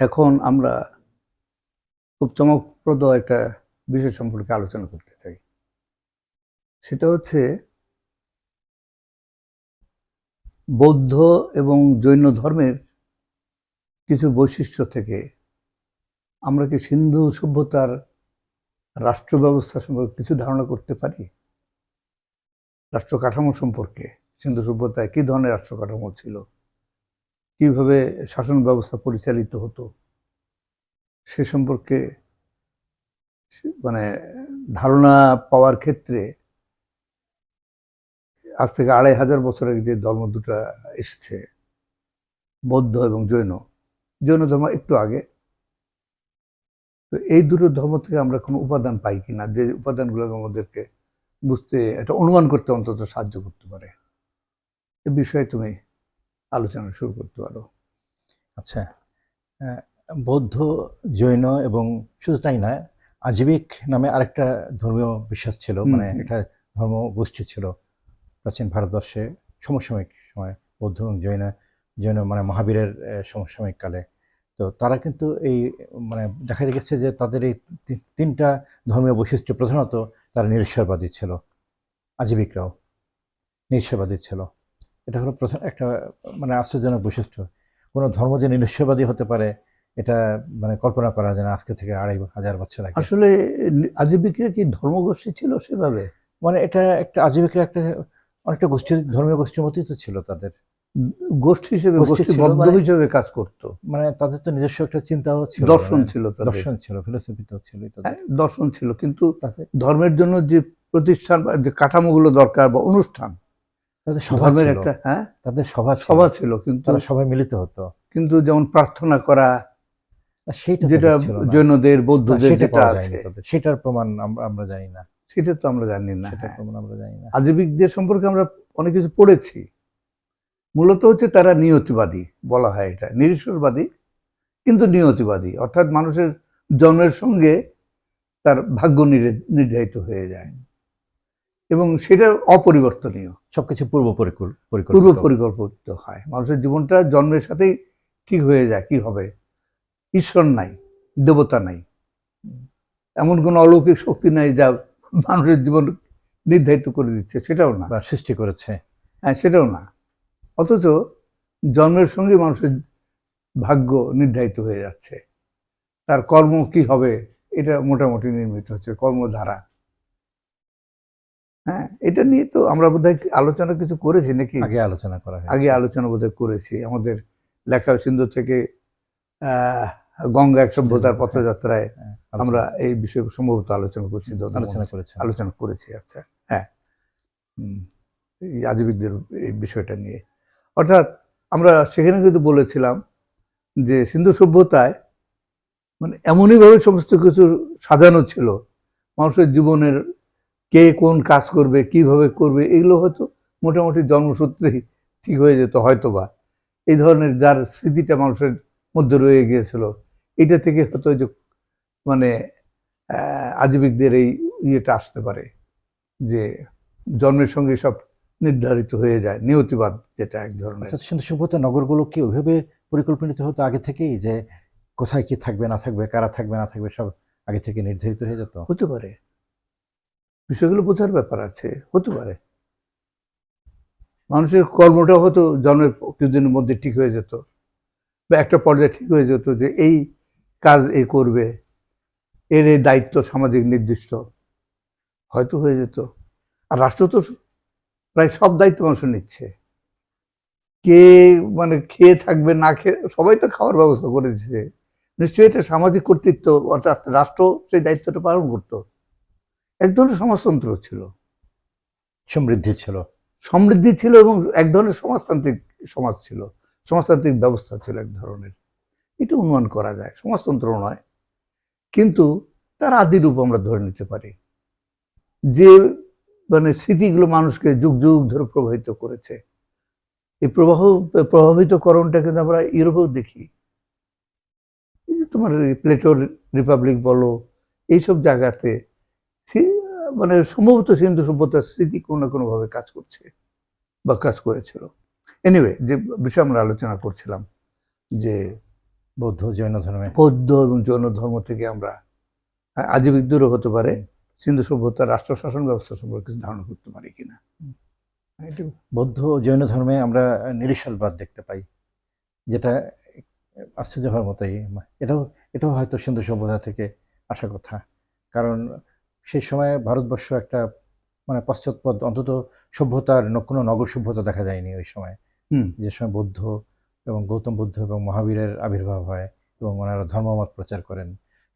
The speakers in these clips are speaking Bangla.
এখন আমরা খুব চমকপ্রদ একটা বিষয় সম্পর্কে আলোচনা করতে চাই। সেটা হচ্ছে বৌদ্ধ এবং জৈন ধর্মের কিছু বৈশিষ্ট্য থেকে আমরা কি সিন্ধু সভ্যতার রাষ্ট্র ব্যবস্থা সম্পর্কে কিছু ধারণা করতে পারি? রাষ্ট্র কাঠামো সম্পর্কে সিন্ধু সভ্যতায় কী ধরনের রাষ্ট্র কাঠামো ছিল? কীভাবে শাসন ব্যবস্থা পরিচালিত হতো, সে সম্পর্কে মানে ধারণা পাওয়ার ক্ষেত্রে আজ থেকে আড়াই হাজার বছর আগে যে ধর্ম দুটো এসেছে, বৌদ্ধ এবং জৈন জৈন ধর্ম একটু আগে, তো এই দুটো ধর্ম থেকে আমরা কোনো উপাদান পাই কি না, যে উপাদানগুলো আমাদেরকে বুঝতে, এটা অনুমান করতে অন্তত সাহায্য করতে পারে। এ বিষয়ে তুমি আলোচনা শুরু করতে পারো। আচ্ছা বৌদ্ধ জৈন এবং শুধু তাই না আজীবিক নামে আরেকটা ধর্মীয় বিশ্বাস ছিল মানে একটা ধর্ম গোষ্ঠী ছিল প্রাচীন ভারতবর্ষে সমসাময়িক সময় বৌদ্ধ এবং জৈন জৈন মানে মহাবীরের সমসাময়িক কালে। তো তারা কিন্তু এই মানে দেখা গেছে যে তাদের এই তিনটা ধর্মীয় বৈশিষ্ট্য প্রধানত তারা নিরীশ্বরবাদী ছিল আজীবিকরাও নিরীশ্বরবাদী ছিল। এটা হলো প্রথম একটা মানে আশ্চর্যজনক বৈশিষ্ট্য। কোনো ধর্ম যে নিরীশ্বরবাদী হতে পারে এটা মানে কল্পনা করা যায় না আজকে থেকে আড়াই হাজার বছর আগে। আসলে আজীবিকরা কি ধর্মগোষ্ঠী ছিল সেভাবে? মানে এটা একটা আজীবিকের একটা অনেকটা গোষ্ঠীর ধর্মীয় গোষ্ঠীর মতোই তো ছিল তাদের। গোষ্ঠী হিসেবে গোষ্ঠী গোষ্ঠী ছিল বদ্ধ মানে- হিসেবে কাজ করতো। মানে তাদের তো নিজস্ব একটা চিন্তাও ছিল দর্শন মানে ছিল দর্শন ছিল ফিলোসফি তো ছিলই হ্যাঁ, দর্শন ছিল কিন্তু তাদের ধর্মের জন্য যে প্রতিষ্ঠান বা যে কাঠামোগুলো দরকার বা অনুষ্ঠান তাদের ধর্মের একটা হ্যাঁ? তাদের সভা সভা ছিল কিন্তু তারা সবাই মিলিত হতো। কিন্তু যেমন প্রার্থনা করা সেইটা যেটা। জৈনদের বৌদ্ধদের যেটা আছে। সেটার প্রমাণ আমরা জানি না। সেটা তো আমরা জানি না সেটার হ্যাঁ। প্রমাণ আমরা জানি না। আজীবিকদের সম্পর্কে আমরা অনেক কিছু পড়েছি। মূলত হচ্ছে তারা নিয়তিবাদী বলা হয় এটা। নিরীশ্বরবাদী কিন্তু নিয়তিবাদী। অর্থাৎ মানুষের জন্মের সঙ্গে তার ভাগ্য নিরে- নির্ধারিত হয়ে যায়। এবং সেটা অপরিবর্তনীয়। সবকিছু পূর্ব পূর্ব পরিকল্পিত। পরিকল্পিত হয়। মানুষের জীবনটা জন্মের সাথেই ঠিক হয়ে যায় কি হবে? ঈশ্বর নাই দেবতা নাই। এমন কোনো অলৌকিক শক্তি নাই যা মানুষের জীবন নির্ধারিত করে দিচ্ছে সেটাও না। সৃষ্টি করেছে। হ্যাঁ সেটাও না। অথচ জন্মের সঙ্গে মানুষের ভাগ্য নির্ধারিত হয়ে যাচ্ছে। তার কর্ম কি হবে? এটা মোটামুটি নির্মিত হচ্ছে কর্মধারা। হ্যাঁ এটা নিয়ে তো আমরা বোধহয় আলোচনা কিছু করেছি নাকি? আগে আলোচনা করা আগে আলোচনা বোধহয় করেছি। আমাদের লেখা সিন্ধু থেকে গঙ্গা এক সভ্যতার পথযাত্রায় হ্যাঁ, আমরা এই বিষয়ে সম্ভবত আলোচনা করছি আলোচনা। করেছে। আলোচনা করেছি আচ্ছা হ্যাঁ। আজীবিকদের এই বিষয়টা নিয়ে। অর্থাৎ আমরা সেখানে কিন্তু বলেছিলাম যে সিন্ধু সভ্যতায় মানে এমনইভাবে সমস্ত কিছু সাজানো ছিল মানুষের জীবনের কে কোন কাজ করবে কীভাবে করবে এগুলো হয়তো মোটামুটি জন্মসূত্রেই ঠিক হয়ে যেত হয়তো বা এই ধরনের যার স্মৃতিটা মানুষের মধ্যে রয়ে গিয়েছিল এটা থেকে হয়তো যে মানে আজীবিকদের এই ইয়েটা আসতে পারে যে জন্মের সঙ্গে সব নির্ধারিত হয়ে যায় নিয়তিবাদ যেটা এক ধরনের। আচ্ছা সভ্যতা নগরগুলো কি ওইভাবে পরিকল্পিত হতো আগে থেকেই যে কোথায় কি থাকবে না থাকবে কারা থাকবে না থাকবে সব আগে থেকে নির্ধারিত হয়ে যেত? হতে পারে। বিষয়গুলো বোঝার ব্যাপার আছে, হতে পারে। মানুষের কর্মটা হয়তো জন্মের কিছুদিনের মধ্যে ঠিক হয়ে যেত বা একটা পর্যায়ে ঠিক হয়ে যেত যে এই কাজ এ করবে, এর এই দায়িত্ব সামাজিক নির্দিষ্ট, হয়তো হয়ে যেত। আর রাষ্ট্র তো প্রায় সব দায়িত্ব মানুষ নিচ্ছে। কে মানে খেয়ে থাকবে, না খেয়ে, সবাই তো খাওয়ার ব্যবস্থা করে দিচ্ছে নিশ্চয়ই এটা সামাজিক কর্তৃত্ব, অর্থাৎ রাষ্ট্র সেই দায়িত্বটা পালন করতো। এক ধরনের সমাজতন্ত্র ছিল। সমৃদ্ধি ছিল। সমৃদ্ধি ছিল এবং এক ধরনের সমাজতান্ত্রিক সমাজ ছিল। সমাজতান্ত্রিক ব্যবস্থা ছিল এক ধরনের। এটা অনুমান করা যায় সমাজতন্ত্র নয়। কিন্তু তার আদি রূপ আমরা ধরে নিতে পারি। যে মানে স্মৃতিগুলো মানুষকে যুগ যুগ ধরে প্রভাবিত করেছে। এই প্রবাহ প্রভাবিতকরণটা কিন্তু আমরা ইউরোপেও দেখি। এই যে তোমার প্লেটোর রিপাবলিক বলো এইসব জায়গাতে মানে সম্ভবত সিন্ধু সভ্যতার স্মৃতি কোনো না কোনোভাবে কাজ করছে বা কাজ করেছিল। এনিওয়ে যে বিষয়ে আমরা আলোচনা করছিলাম যে বৌদ্ধ জৈন ধর্মে। বৌদ্ধ এবং জৈন ধর্ম থেকে আমরা আজীবিক দূরও হতে পারে। সিন্ধু সভ্যতার রাষ্ট্র শাসন ব্যবস্থা সম্পর্কে কিছু ধারণা করতে পারি কিনা? বৌদ্ধ জৈন ধর্মে আমরা নিরিশালবাদ দেখতে পাই যেটা আশ্চর্য হওয়ার মতোই। এটাও এটাও হয়তো সিন্ধু সভ্যতা থেকে আসা কথা। কারণ সেই সময় ভারতবর্ষ একটা মানে পশ্চাৎপদ অন্তত সভ্যতার কোনো নগর সভ্যতা দেখা যায়নি ওই সময়। যে সময় বৌদ্ধ এবং গৌতম বুদ্ধ এবং মহাবীরের আবির্ভাব হয় এবং ওনারা ধর্মমত প্রচার করেন।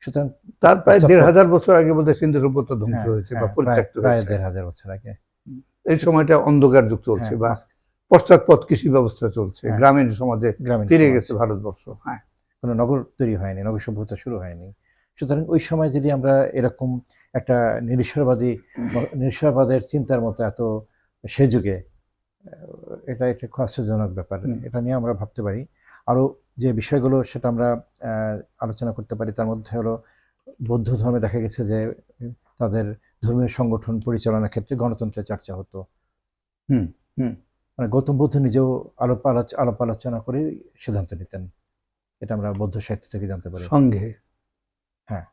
সুতরাং তার প্রায় দেড় হাজার বছর আগে বলতে সিন্ধু সভ্যতা ধ্বংস হ্যাঁ, হয়েছে বা হ্যাঁ, পরিত্যক্ত প্রায় দেড় হাজার বছর আগে। এই সময়টা অন্ধকার যুগ চলছে হ্যাঁ, বা পশ্চাৎপদ কৃষি ব্যবস্থা চলছে। গ্রামীণ সমাজে গ্রামীণ ফিরে গেছে ভারতবর্ষ হ্যাঁ। কোনো নগর তৈরি হয়নি নগর সভ্যতা শুরু হয়নি। সুতরাং ওই সময় যদি আমরা এরকম একটা নিরীশ্বরবাদী নিরীশ্বরবাদের চিন্তার মতো এত সে যুগে এটা একটা খুব আশ্চর্যজনক ব্যাপার এটা নিয়ে আমরা ভাবতে পারি। আরও যে বিষয়গুলো সেটা আমরা আলোচনা করতে পারি তার মধ্যে হলো বৌদ্ধ ধর্মে দেখা গেছে যে তাদের ধর্মীয় সংগঠন পরিচালনার ক্ষেত্রে গণতন্ত্রের চর্চা হতো। হুম, হুম। মানে গৌতম বুদ্ধ নিজেও আলোপ আলোচ- আলাপ আলোচনা করে সিদ্ধান্ত নিতেন। এটা আমরা বৌদ্ধ সাহিত্য থেকে জানতে পারি। সঙ্ঘে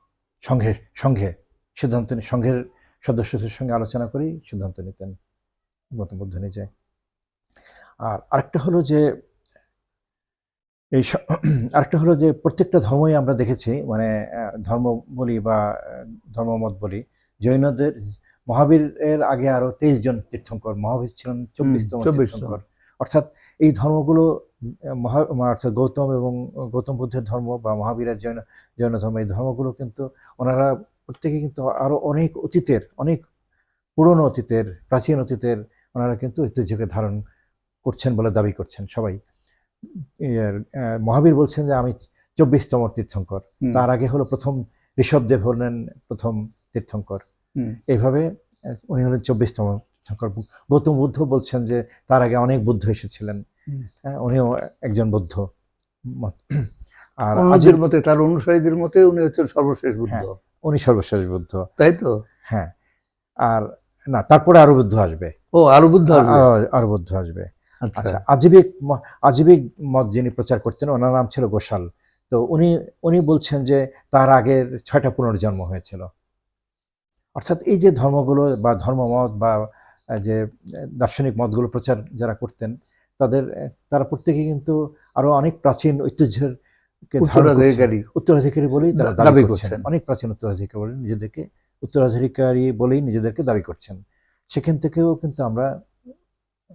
সংঘের সংঘে সিদ্ধান্ত সংঘের সদস্যদের সঙ্গে আলোচনা করেই সিদ্ধান্ত নিতেন বুদ্ধ নিজে আর আরেকটা হলো যে এই আরেকটা হলো যে প্রত্যেকটা ধর্মই আমরা দেখেছি মানে ধর্ম বলি বা ধর্মমত বলি জৈনদের মহাবীরের আগে আরও তেইশ জন তীর্থঙ্কর মহাবীর ছিলেন চব্বিশতম 24 জন। তীর্থঙ্কর অর্থাৎ এই ধর্মগুলো মহা অর্থাৎ গৌতম এবং গৌতম বুদ্ধের ধর্ম বা মহাবীরের জৈন জৈন ধর্ম এই ধর্মগুলো কিন্তু ওনারা প্রত্যেকে কিন্তু আরও অনেক অতীতের অনেক পুরনো অতীতের প্রাচীন অতীতের ওনারা কিন্তু ঐতিহ্যকে ধারণ করছেন বলে দাবি করছেন সবাই। মহাবীর বলছেন যে আমি চব্বিশতম তীর্থঙ্কর। তার আগে হলো প্রথম ঋষভদেব হলেন প্রথম তীর্থঙ্কর। এইভাবে উনি হলেন চব্বিশতম তীর্থঙ্কর। গৌতম বুদ্ধ বলছেন যে তার আগে অনেক বুদ্ধ এসেছিলেন। হ্যাঁ, উনিও একজন বৌদ্ধ আর অন্যদের মতে তার অনুসারীদের মতে উনি হচ্ছেন সর্বশেষ বুদ্ধ। হ্যাঁ। উনি সর্বশেষ বুদ্ধ। তাই তো? হ্যাঁ আর না তারপরে আরও বুদ্ধ আসবে। ও আরও বুদ্ধ আসবে? আরো- বুদ্ধ আসবে। আচ্ছা। আচ্ছা আজীবিক আজীবিক মত যিনি প্রচার করতেন ওনার নাম ছিল গোশাল। তো উনি উনি বলছেন যে তার আগের ছয়টা পুনর্জন্ম হয়েছিল। অর্থাৎ এই যে ধর্মগুলো বা ধর্মমত বা যে দার্শনিক মতগুলো প্রচার যারা করতেন তাদের তারা প্রত্যেকে কিন্তু আরও অনেক প্রাচীন ঐতিহ্যের। উত্তরাধিকারী। বলেই তারা দাবি করছেন। অনেক প্রাচীন উত্তরাধিকারী বলে নিজেদেরকে উত্তরাধিকারী বলেই নিজেদেরকে দাবি করছেন। সেখান থেকেও কিন্তু আমরা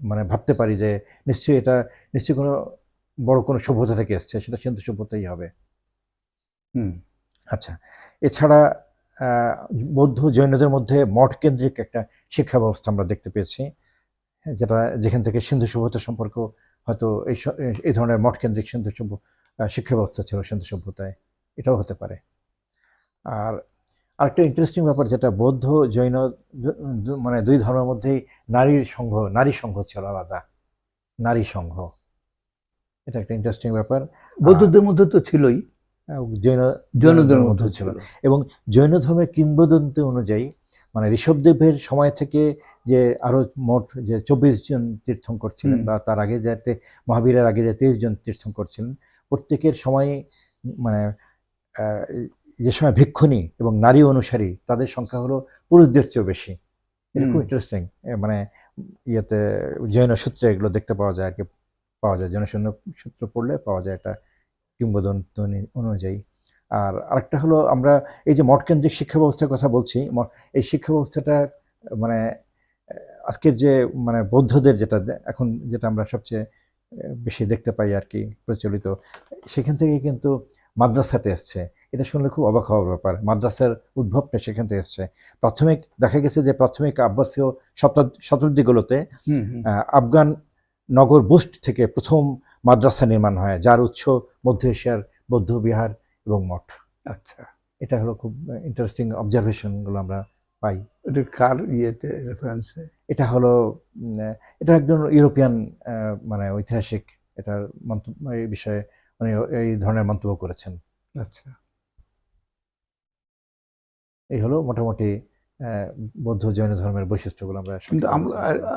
মানে ভাবতে পারি যে নিশ্চয়ই এটা নিশ্চয়ই কোনো বড় কোনো সভ্যতা থেকে এসছে সেটা সিন্ধু সভ্যতাই হবে। হুম, আচ্ছা এছাড়া আহ, বৌদ্ধ জৈনদের মধ্যে মঠ কেন্দ্রিক একটা শিক্ষা ব্যবস্থা আমরা দেখতে পেয়েছি। যেটা যেখান থেকে সিন্ধু সভ্যতা সম্পর্ক হয়তো এই এই ধরনের মঠ কেন্দ্রিক সিন্ধু সভ্য শিক্ষা ব্যবস্থা ছিল সিন্ধু সভ্যতায় এটাও হতে পারে। আর আরেকটা ইন্টারেস্টিং ব্যাপার যেটা বৌদ্ধ জৈন মানে দুই ধর্মের মধ্যেই নারীর সংঘ নারী সংঘ ছিল আলাদা নারী সংঘ। এটা একটা ইন্টারেস্টিং ব্যাপার। বৌদ্ধদের মধ্যে তো ছিলই। জৈন জৈনদের মধ্যে ছিল। এবং জৈন ধর্মের কিংবদন্তি অনুযায়ী মানে ঋষভদেবের সময় থেকে যে আরও মোট যে চব্বিশ জন তীর্থঙ্কর ছিলেন বা তার আগে যাতে মহাবীরের আগে যে তেইশ জন তীর্থঙ্কর ছিলেন প্রত্যেকের সময় মানে যে সময় ভিক্ষুণী এবং নারী অনুসারী তাদের সংখ্যা হলো পুরুষদের চেয়েও বেশি। এটা খুব ইন্টারেস্টিং মানে ইয়েতে জৈন সূত্রে এগুলো দেখতে পাওয়া যায় আর কি পাওয়া যায়। জৈন সৈন্য সূত্র পড়লে পাওয়া যায় এটা কিংবদন্তি অনু- অনুযায়ী। আর আরেকটা হলো আমরা এই যে মঠকেন্দ্রিক শিক্ষা ব্যবস্থার কথা বলছি এই শিক্ষা ব্যবস্থাটা মানে আজকের যে মানে বৌদ্ধদের যেটা এখন যেটা আমরা সবচেয়ে বেশি দেখতে পাই আর কি প্রচলিত সেখান থেকে কিন্তু মাদ্রাসাতে এসছে। এটা শুনলে খুব অবাক হওয়ার ব্যাপার। মাদ্রাসার উদ্ভবটা সেখান থেকে এসছে। প্রাথমিক দেখা গেছে যে প্রাথমিক আব্বাসীয় শতাব্দীগুলোতে আফগান নগর বুস্ট থেকে প্রথম মাদ্রাসা নির্মাণ হয় যার উৎস মধ্য এশিয়ার বৌদ্ধ বিহার এবং মঠ। আচ্ছা। এটা হলো খুব ইন্টারেস্টিং অবজারভেশনগুলো আমরা পাই। এটা কার ইয়েতে রেফারেন্সে এটা হলো এটা একজন ইউরোপিয়ান মানে ঐতিহাসিক এটার মন্তব্য এই বিষয়ে উনি এই ধরনের মন্তব্য করেছেন। আচ্ছা। এই হলো মোটামুটি বৌদ্ধ জৈন ধর্মের বৈশিষ্ট্যগুলো আমরা কিন্তু।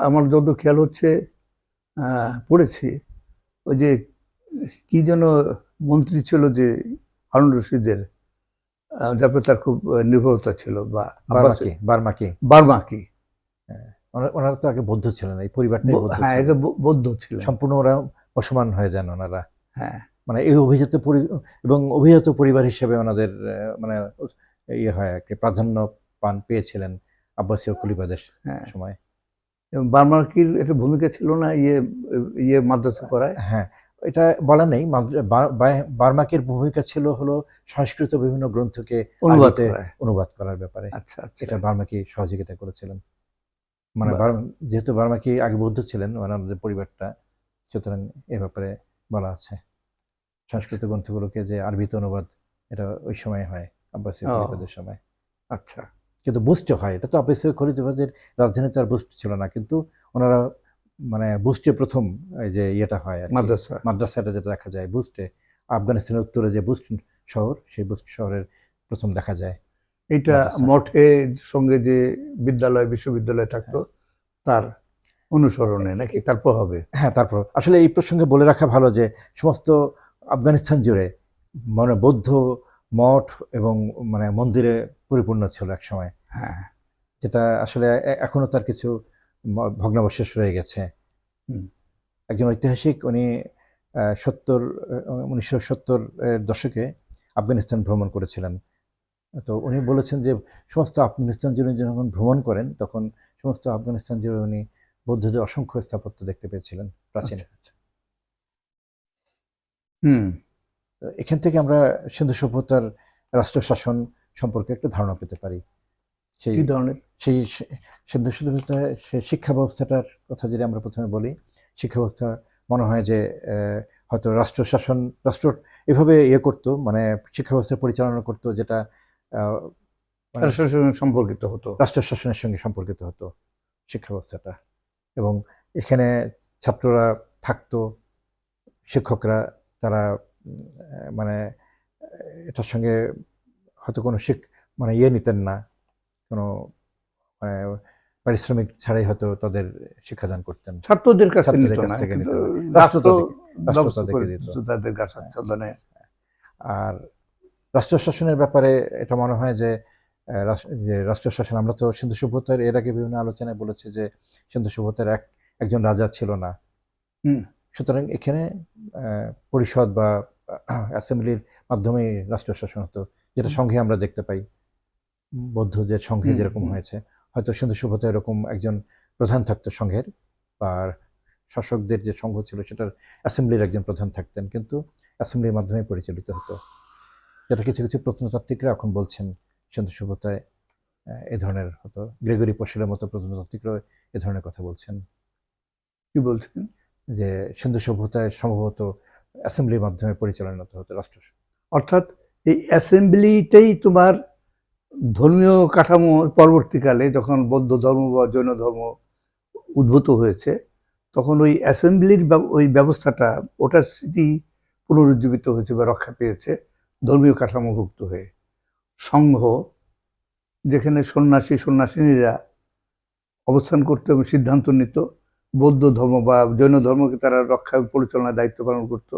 আমার যত খেয়াল হচ্ছে পড়েছি ওই যে কি যেন মন্ত্রী ছিল যে হারুন রশিদের যার তার খুব নির্ভরতা ছিল বা বার্মাকি বার্মাকি। বার্মা ওনারা তো আগে বৌদ্ধ ছিলেন এই পরিবারটাই হ্যাঁ। এটা বৌদ্ধ ছিল। সম্পূর্ণ ওরা মুসলমান হয়ে যান ওনারা। হ্যাঁ। মানে এই অভিজাত পরি- এবং অভিজাত পরিবার হিসেবে ওনাদের মানে ইয়ে হয় আর কি প্রাধান্য পান পেয়েছিলেন আব্বাসীয় কুলিবাদের হ্যাঁ। সময়। এবং বার্মাকির একটা ভূমিকা ছিল না ইয়ে ইয়ে মাদ্রাসা করায়? হ্যাঁ এটা বলা নেই বার্মাকের ভূমিকা ছিল হলো সংস্কৃত বিভিন্ন গ্রন্থকে অনুবাদ অনুবাদ করার ব্যাপারে। আচ্ছা আচ্ছা। এটা বার্মাকি সহযোগিতা করেছিলেন। মানে যেহেতু বার্মাকি আগে বৌদ্ধ ছিলেন ওনাদের পরিবারটা সুতরাং এ ব্যাপারে বলা আছে। সংস্কৃত গ্রন্থগুলোকে যে আরবিতে অনুবাদ এটা ওই সময় হয় আব্বাসীয় খলিফাদের সময়। আচ্ছা। কিন্তু বুস্টে হয় এটা তো আব্বাসীয় খলিফাদের রাজধানীতে আর বুস্ট ছিল না কিন্তু ওনারা মানে বুস্টে প্রথম এই যে ইয়েটা হয় মাদ্রাসা। মাদ্রাসাটা যেটা দেখা যায় বুস্টে আফগানিস্তানের উত্তরে যে বুস্ট শহর সেই বুস্ট শহরের প্রথম দেখা যায় এটা মাদ্রাসা। মঠে সঙ্গে যে বিদ্যালয় বিশ্ববিদ্যালয় থাকতো তার অনুসরণে নাকি? তারপর হবে? হ্যাঁ তারপর আসলে এই প্রসঙ্গে বলে রাখা ভালো যে সমস্ত আফগানিস্তান জুড়ে মানে বৌদ্ধ মঠ এবং মানে মন্দিরে পরিপূর্ণ ছিল এক সময়। হ্যাঁ। যেটা আসলে এ- এখনও তার কিছু ভগ্নাবশেষ রয়ে গেছে। একজন ঐতিহাসিক উনি সত্তর উনিশশো সত্তর দশকে আফগানিস্তান ভ্রমণ করেছিলেন। তো উনি বলেছেন যে সমস্ত আফগানিস্তান জুড়ে যখন ভ্রমণ করেন তখন সমস্ত আফগানিস্তান জুড়ে উনি বৌদ্ধদের অসংখ্য স্থাপত্য দেখতে পেয়েছিলেন প্রাচীন। আচ্ছা, আচ্ছা। হুম। তো এখান থেকে আমরা সিন্ধু সভ্যতার রাষ্ট্র শাসন সম্পর্কে একটা ধারণা পেতে পারি। সেই কি ধরনের? সেই সি- সিন্ধু সেই শিক্ষা ব্যবস্থাটার কথা যদি আমরা প্রথমে বলি শিক্ষা ব্যবস্থা মনে হয় যে হয়তো রাষ্ট্র শাসন রাষ্ট্র এভাবে ইয়ে করতো মানে শিক্ষা ব্যবস্থা পরিচালনা করতো যেটা মানে সম্পর্কিত হতো। রাষ্ট্র শাসনের সঙ্গে সম্পর্কিত হতো শিক্ষা ব্যবস্থাটা। এবং এখানে ছাত্ররা থাকতো শিক্ষকরা তারা মানে এটার সঙ্গে হয়তো কোনো শিক মানে ইয়ে নিতেন না। মানে পারিশ্রমিক ছাড়াই হয়তো তাদের শিক্ষাদান করতেন। ছাত্রদের কাছে কাছ থেকে তাদের কাছে আর রাষ্ট্র শাসনের ব্যাপারে এটা মনে হয় যে যে রাষ্ট্র শাসন আমরা তো সিন্ধু সভ্যতার এর আগে বিভিন্ন আলোচনায় বলেছি যে সিন্ধু সভ্যতার এক একজন রাজা ছিল না। সুতরাং এখানে আহ, পরিষদ বা অ্যাসেম্বলির মাধ্যমে রাষ্ট্র শাসন হতো যেটা। সংঘে আমরা দেখতে পাই। বৌদ্ধদের সংঘে যেরকম হয়েছে হয়তো সিন্ধু সভ্যতায় এরকম একজন প্রধান থাকতো সংঘের আর শাসকদের যে সংঘ ছিল সেটার অ্যাসেম্বলির একজন প্রধান থাকতেন কিন্তু অ্যাসেম্বলির মাধ্যমে পরিচালিত হতো। যেটা কিছু কিছু প্রত্নতাত্ত্বিকরা এখন বলছেন সিন্ধু সভ্যতায় এ ধরনের হতো। গ্রেগরি পোশেলের মতো প্রত্নতাত্ত্বিকরা এ ধরনের কথা বলছেন। কি বলছেন? যে সিন্ধু সভ্যতায় সম্ভবত অ্যাসেম্বলির মাধ্যমে পরিচালনা হতো রাষ্ট্র অর্থাৎ এই অ্যাসেম্বলিটাই তোমার ধর্মীয় কাঠামো পরবর্তীকালে যখন বৌদ্ধ ধর্ম বা জৈন ধর্ম উদ্ভূত হয়েছে, তখন ওই অ্যাসেম্বলির ওই ব্যবস্থাটা, ওটার স্মৃতি পুনরুজ্জীবিত হয়েছে বা রক্ষা পেয়েছে ধর্মীয় কাঠামোভুক্ত হয়ে। সংঘ, যেখানে সন্ন্যাসী, সন্ন্যাসিনীরা অবস্থান করতো এবং সিদ্ধান্ত নিত, বৌদ্ধ ধর্ম বা জৈন ধর্মকে তারা রক্ষা, পরিচালনার দায়িত্ব পালন করতো।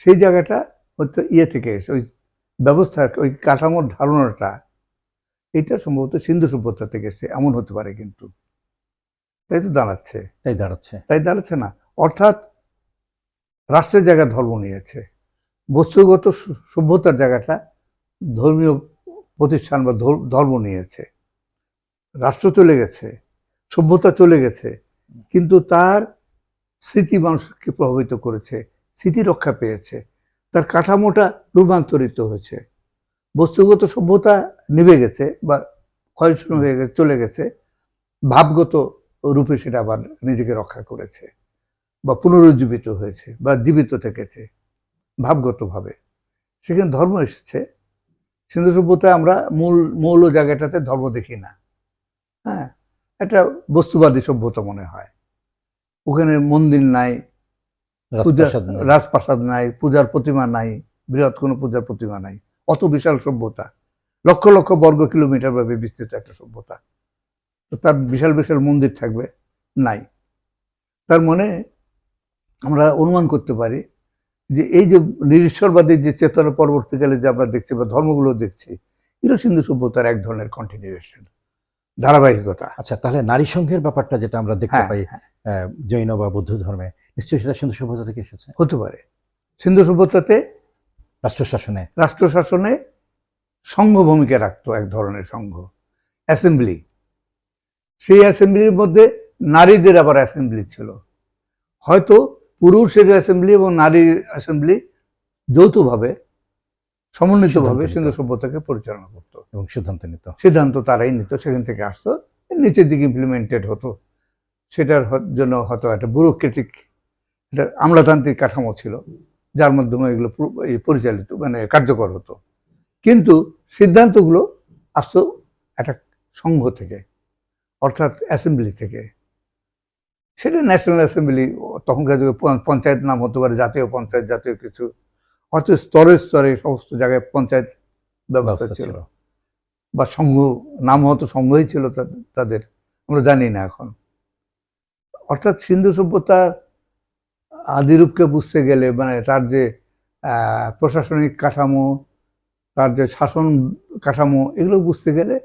সেই জায়গাটা হয়তো ইয়ে থেকে এসে, ওই ব্যবস্থা ওই কাঠামোর ধারণাটা এটা সম্ভবত সিন্ধু সভ্যতা থেকে এসে এমন হতে পারে কিন্তু। তাই তো দাঁড়াচ্ছে। তাই দাঁড়াচ্ছে। তাই দাঁড়াচ্ছে না। অর্থাৎ রাষ্ট্রের জায়গায় ধর্ম নিয়েছে। বস্তুগত সভ্যতার জায়গাটা ধর্মীয় প্রতিষ্ঠান বা ধর- ধর্ম নিয়েছে। রাষ্ট্র চলে গেছে সভ্যতা চলে গেছে কিন্তু তার স্মৃতি মানুষকে প্রভাবিত করেছে স্মৃতি রক্ষা পেয়েছে। তার কাঠামোটা রূপান্তরিত হয়েছে। বস্তুগত সভ্যতা নিভে গেছে বা ক্ষয়শূন্য হয়ে গেছে, চলে গেছে। ভাবগত রূপে সেটা আবার নিজেকে রক্ষা করেছে বা পুনরুজ্জীবিত হয়েছে বা জীবিত থেকেছে ভাবগতভাবে। সেখানে ধর্ম এসেছে। সিন্ধু সভ্যতায় আমরা মূল, মৌল জায়গাটাতে ধর্ম দেখি না। হ্যাঁ একটা বস্তুবাদী সভ্যতা মনে হয়। ওখানে মন্দির নাই রাজপ্রাসাদ নাই। পূজার প্রতিমা নাই বৃহৎ কোনো পূজার প্রতিমা নাই। অত বিশাল সভ্যতা। লক্ষ লক্ষ বর্গ কিলোমিটার ভাবে বিস্তৃত একটা সভ্যতা। তো তার বিশাল বিশাল মন্দির থাকবে নাই। তার মনে আমরা অনুমান করতে পারি যে এই যে নিরীশ্বরবাদী যে চেতনা পরবর্তীকালে যে আমরা দেখছি বা ধর্মগুলো দেখছি এগুলো সিন্ধু সভ্যতার এক ধরনের কন্টিনিউয়েশন ধারাবাহিকতা। আচ্ছা তাহলে নারী সংঘের ব্যাপারটা যেটা আমরা দেখতে হ্যাঁ, পাই হ্যাঁ, জৈন বা বৌদ্ধ ধর্মে নিশ্চয়ই সেটা সিন্ধু সভ্যতা থেকে এসেছে? হতে পারে। সিন্ধু সভ্যতাতে রাষ্ট্র শাসনে? রাষ্ট্র শাসনে সংঘ ভূমিকা রাখতো এক ধরনের সংঘ অ্যাসেম্বলি। সেই অ্যাসেম্বলির মধ্যে নারীদের আবার অ্যাসেম্বলি ছিল। হয়তো পুরুষের অ্যাসেম্বলি এবং নারীর অ্যাসেম্বলি যৌথভাবে সমন্বিতভাবে সিন্ধু সভ্যতাকে পরিচালনা করত। এবং সিদ্ধান্ত নিত। সিদ্ধান্ত তারাই নিত সেখান থেকে আসতো। নিচের দিকে ইমপ্লিমেন্টেড হতো। সেটার জন্য হয়তো একটা ব্যুরোক্রেটিক একটা আমলাতান্ত্রিক কাঠামো ছিল যার মাধ্যমে এগুলো পরিচালিত মানে কার্যকর হতো। কিন্তু সিদ্ধান্তগুলো আসতো একটা সংঘ থেকে অর্থাৎ অ্যাসেম্বলি থেকে। সেটা ন্যাশনাল অ্যাসেম্বলি তখনকার যুগে পঞ্চায়েত নাম হতে পারে জাতীয় পঞ্চায়েত জাতীয় কিছু। হয়তো স্তরে স্তরে সমস্ত জায়গায় পঞ্চায়েত ব্যবস্থা ছিল। বা সংঘ নাম হয়তো সংঘই ছিল তাদের আমরা জানি না এখন। অর্থাৎ সিন্ধু সভ্যতার আদিরূপকে বুঝতে গেলে মানে তার যে প্রশাসনিক কাঠামো তার যে শাসন কাঠামো এগুলো বুঝতে গেলে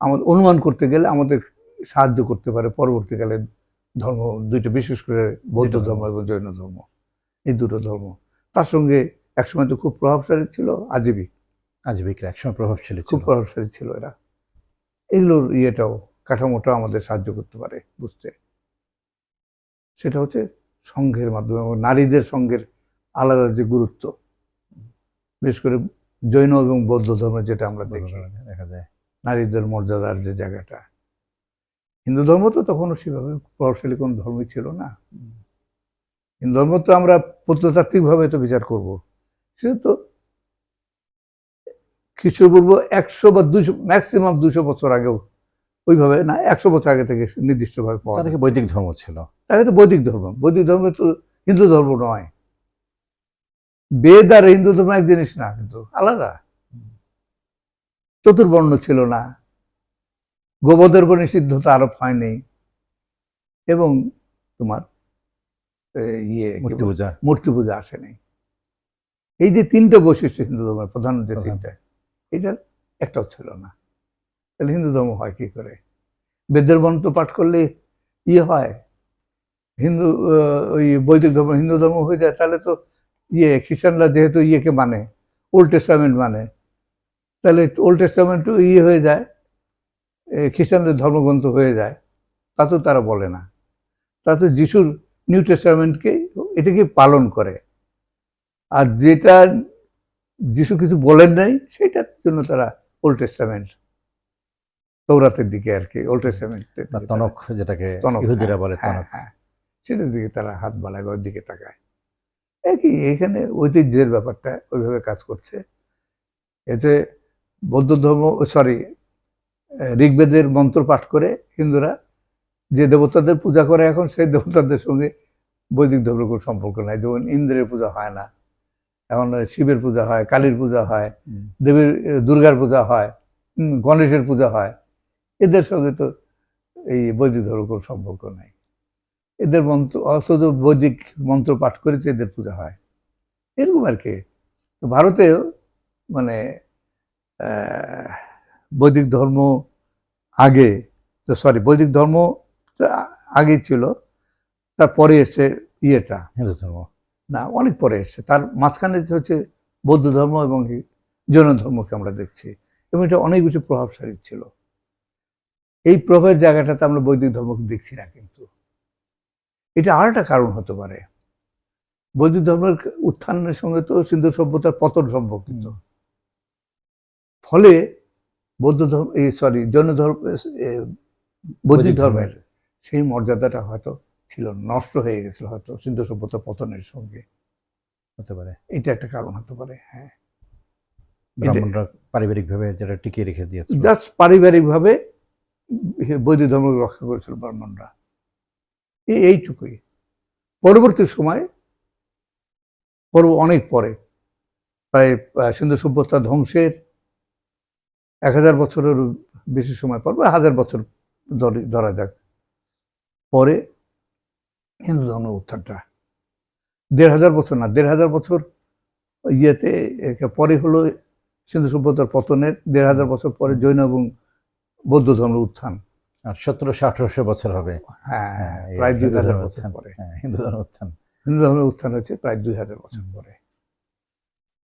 আমাদের অনুমান করতে গেলে আমাদের সাহায্য করতে পারে পরবর্তীকালে ধর্ম দুইটা বিশেষ করে বৌদ্ধ ধর্ম। এবং জৈন ধর্ম এই দুটো ধর্ম। তার সঙ্গে একসময় তো খুব প্রভাবশালী ছিল আজীবী আজীবিকরা একসময় প্রভাবশালী খুব প্রভাবশালী ছিল এরা। এগুলোর ইয়েটাও কাঠামোটাও আমাদের সাহায্য করতে পারে বুঝতে। সেটা হচ্ছে সংঘের মাধ্যমে নারীদের সঙ্গের আলাদা যে গুরুত্ব। বিশেষ করে জৈন এবং বৌদ্ধ ধর্মে যেটা আমরা দেখি। দেখা যায়। নারীদের মর্যাদার যে জায়গাটা। হিন্দু ধর্ম তো তখনও সেভাবে প্রভাবশালী কোনো ধর্মই ছিল না। হিন্দু ধর্ম তো আমরা প্রত্নতাত্ত্বিকভাবে তো বিচার করব। সেটা তো খ্রিস্টপূর্ব একশো বা দুশো ম্যাক্সিমাম দুশো বছর আগেও ওইভাবে না একশো বছর আগে থেকে নির্দিষ্টভাবে পাওয়া তার বৈদিক ধর্ম ছিল। তাকে তো বৈদিক ধর্ম। বৈদিক ধর্ম তো হিন্দু ধর্ম নয়। বেদ আর হিন্দু ধর্ম এক জিনিস না কিন্তু আলাদা। চতুর্বর্ণ ছিল না। গোবদের উপর নিষিদ্ধতা আরোপ হয়নি। এবং তোমার ইয়ে মূর্তি পূজা মূর্তি পূজা আসেনি। এই যে তিনটে বৈশিষ্ট্য হিন্দু ধর্মের প্রধান যে। তিনটা এটার একটাও ছিল না। তাহলে হিন্দু ধর্ম হয় কি করে? বেদের মন্ত্র পাঠ করলে ইয়ে হয়। হিন্দু ওই বৈদিক ধর্ম, হিন্দু ধর্ম হয়ে যায়, তাহলে তো ইয়ে খ্রিস্টানরা যেহেতু ইয়েকে মানে ওল্ড টেস্টামেন্ট মানে তাহলে ওল্ড টেস্টামেন্টও ইয়ে হয়ে যায় খ্রিস্টানদের ধর্মগ্রন্থ হয়ে যায়, তা তো তারা বলে না। তা তো যিশুর নিউ টেস্টামেন্টকে এটাকে পালন করে। আর যেটা যিশু কিছু বলেন নাই সেটার জন্য তারা ওল্ড টেস্টামেন্ট তৌরাতের দিকে আর কি ওল্ড টেস্টামেন্টের বা তনক যেটাকে ইহুদিরা হ্যাঁ, বলে হ্যাঁ, তনক। হ্যাঁ। সেটার দিকে তারা হাত বাড়ায় বা ওর দিকে তাকায়। একই এখানে ঐতিহ্যের ব্যাপারটা ওইভাবে কাজ করছে। এতে বৌদ্ধ ধর্ম সরি ঋগ্বেদের মন্ত্র পাঠ করে হিন্দুরা যে দেবতাদের পূজা করে এখন সেই দেবতাদের সঙ্গে বৈদিক ধর্মের কোনো সম্পর্ক নাই। যেমন ইন্দ্রের পূজা হয় না এখন শিবের পূজা হয় কালীর পূজা হয় দেবীর দুর্গার পূজা হয় গণেশের পূজা হয়। এদের সঙ্গে তো এই বৈদিক ধর্ম কোনো সম্পর্ক নাই। এদের মন্ত্র অথচ বৈদিক মন্ত্র পাঠ করেছে এদের পূজা হয়। এরকম আর কি। ভারতেও মানে বৈদিক ধর্ম আগে তো সরি বৈদিক ধর্ম আগে ছিল তারপরে এসছে ইয়েটা। হিন্দু ধর্ম। না অনেক পরে এসছে। তার মাঝখানে হচ্ছে বৌদ্ধ ধর্ম এবং জৈন ধর্মকে আমরা দেখছি এবং এটা অনেক বেশি প্রভাবশালী ছিল। এই প্রভাবের জায়গাটাতে আমরা বৈদিক ধর্মকে দেখছি না কিন্তু। এটা আর একটা কারণ হতে পারে। বৈদিক ধর্মের উত্থানের সঙ্গে তো সিন্ধু সভ্যতার পতন সম্পর্কিত ফলে বৌদ্ধ ধর্ম এই সরি জৈন ধর্ম বৈদিক ধর্মের সেই মর্যাদাটা হয়তো ছিল নষ্ট হয়ে গেছিল হয়তো সিন্ধু সভ্যতা পতনের সঙ্গে। হতে পারে। এটা একটা কারণ হতে পারে হ্যাঁ। ব্রাহ্মণরা পারিবারিক ভাবে টিকিয়ে রেখে দিয়েছে জাস্ট পারিবারিকভাবে বৈদিক ধর্ম রক্ষা করেছিল ব্রাহ্মণরা। এইটুকুই। পরবর্তী সময় পর্ব অনেক পরে প্রায় সিন্ধু সভ্যতা ধ্বংসের এক হাজার বছরের বেশি সময় পর বা হাজার বছর ধরা যাক। পরে হিন্দু ধর্মের উত্থানটা। দেড় হাজার বছর না দেড় হাজার বছর ইয়েতে একে পরে হলো সিন্ধু সভ্যতার পতনের দেড় হাজার বছর পরে জৈন এবং বৌদ্ধ ধর্মের উত্থান। আর সতেরোশো আঠারোশো বছর হবে। হ্যাঁ হ্যাঁ, প্রায় দুই হাজার বছর। পরে। হ্যাঁ, হিন্দু ধর্মের উত্থান। হিন্দু ধর্মের উত্থান হচ্ছে প্রায় দুই হাজার বছর পরে।